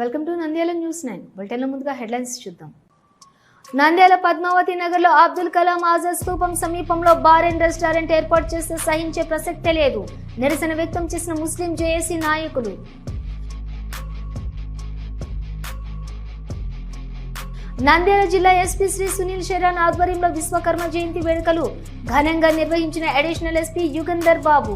Welcome to Nandyal news nine. బులెటిన్లో ముందుగా headlines చూద్దాం. నంద్యాల పద్మావతి నగర్లో అబ్దుల్ కలాం ఆజాద్ స్థూపం సమీపంలో బార్ అండ్ రెస్టారెంట్ ఏర్పాటు చేస్తే సహించే ప్రసక్తే లేదు. నిరసన వ్యక్తం చేసిన ముస్లిం జేఏసీ నాయకులు. నంద్యాల జిల్లా ఎస్పీ శ్రీ సునీల్ శరణ్ ఆధ్వర్యంలో విశ్వకర్మ జయంతి వేడుకలు ఘనంగా నిర్వహించిన additional SP Yugandhar Babu.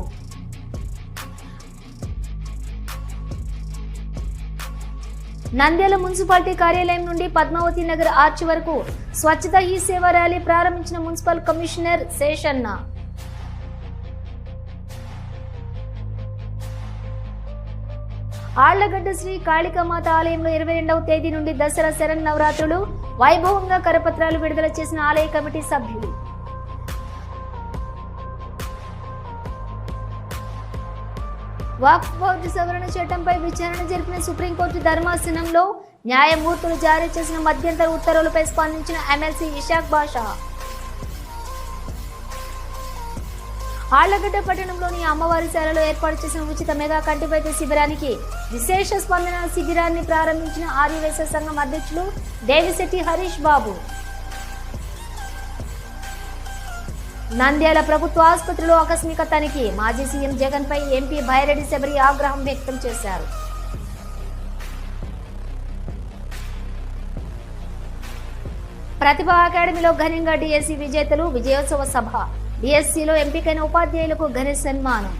Nandyal municipality కార్యాలయం నుండి పద్మావతి నగర్ ఆర్చి వరకు స్వచ్ఛత ఈ సేవ ర్యాలీ ప్రారంభించిన మున్సిపల్ కమిషనర్ శేషన్న. ఆళ్ళగడ్డ శ్రీ కాళికామాత ఆలయంలో ఇరవై రెండవ తేదీ నుండి దసరా శరణ్ నవరాత్రులు వైభవంగా కరపత్రాలు విడుదల చేసిన ఆలయ కమిటీ సభ్యులు వక్ఫ్ బోర్డు సవరణ చట్టంపై విచారణ జరిపిన సుప్రీంకోర్టు ధర్మాసనంలో న్యాయమూర్తులు జారీ చేసిన మధ్యంతర ఉత్తర్వులపై స్పందించిన ఎమ్మెల్సీ ఇషాక్ బాషా. ఆళ్ళగడ్డ పట్టణంలోని అమ్మవారి శాలలో ఏర్పాటు చేసిన ఉచిత మెగా కంటిపైత శిబిరానికి విశేష స్పందన శిబిరాన్ని ప్రారంభించిన ఆదివేశ సంఘం అధ్యక్షులు దేవిశెట్టి హరీష్ బాబు. నంద్యాల ప్రభుత్వ ఆసుపత్రిలో ఆకస్మిక తనిఖీ. మాజీ సీఎం జగన్ పై ఎంపీ భైరెడ్డి శబరి ఆగ్రహం వ్యక్తం చేశారు. ప్రతిభ అకాడమీలో ఘనంగా డిఎస్సి విజేతలు విజయోత్సవ సభ. డిఎస్సిలో ఎంపికైన ఉపాధ్యాయులకు ఘన సన్మానం.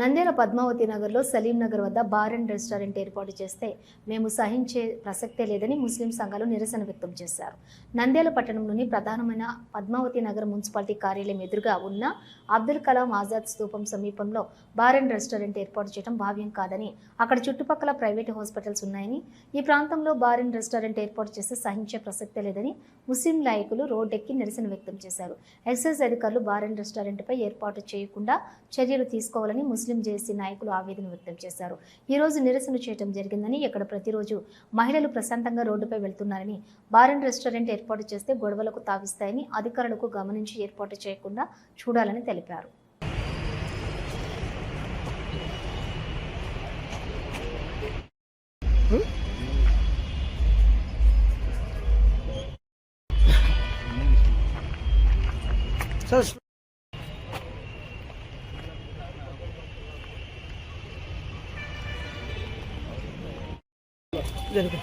నంద్యాల పద్మావతి నగర్లో సలీం నగర్ వద్ద బార్ అండ్ రెస్టారెంట్ ఏర్పాటు చేస్తే మేము సహించే ప్రసక్తే లేదని ముస్లిం సంఘాలు నిరసన వ్యక్తం చేశారు. నంద్యాల పట్టణంలోని ప్రధానమైన పద్మావతి నగర్ మున్సిపాలిటీ కార్యాలయం ఎదురుగా ఉన్న అబ్దుల్ కలాం ఆజాద్ స్థూపం సమీపంలో బార్ అండ్ రెస్టారెంట్ ఏర్పాటు చేయడం భావ్యం కాదని అక్కడ చుట్టుపక్కల ప్రైవేట్ హాస్పిటల్స్ ఉన్నాయని ఈ ప్రాంతంలో బార్ అండ్ రెస్టారెంట్ ఏర్పాటు చేస్తే సహించే ప్రసక్తే లేదని ముస్లిం నాయకులు రోడ్డెక్కి నిరసన వ్యక్తం చేశారు. ఎక్సైజ్ అధికారులు బార్ అండ్ రెస్టారెంట్పై ఏర్పాటు చేయకుండా చర్యలు తీసుకోవాలని ముస్లిం జేసీ నాయకులు ఆవేదన వ్యక్తం చేశారు. ఈ రోజు నిరసన చేయడం జరిగిందని ఇక్కడ ప్రతిరోజు మహిళలు ప్రశాంతంగా రోడ్డుపై వెళ్తున్నారని బార్ అండ్ రెస్టారెంట్ ఏర్పాటు చేస్తే గొడవలకు తావిస్తాయని అధికారులకు గమనించి ఏర్పాటు చేయకుండా చూడాలని తెలిపారు. Sir Verde.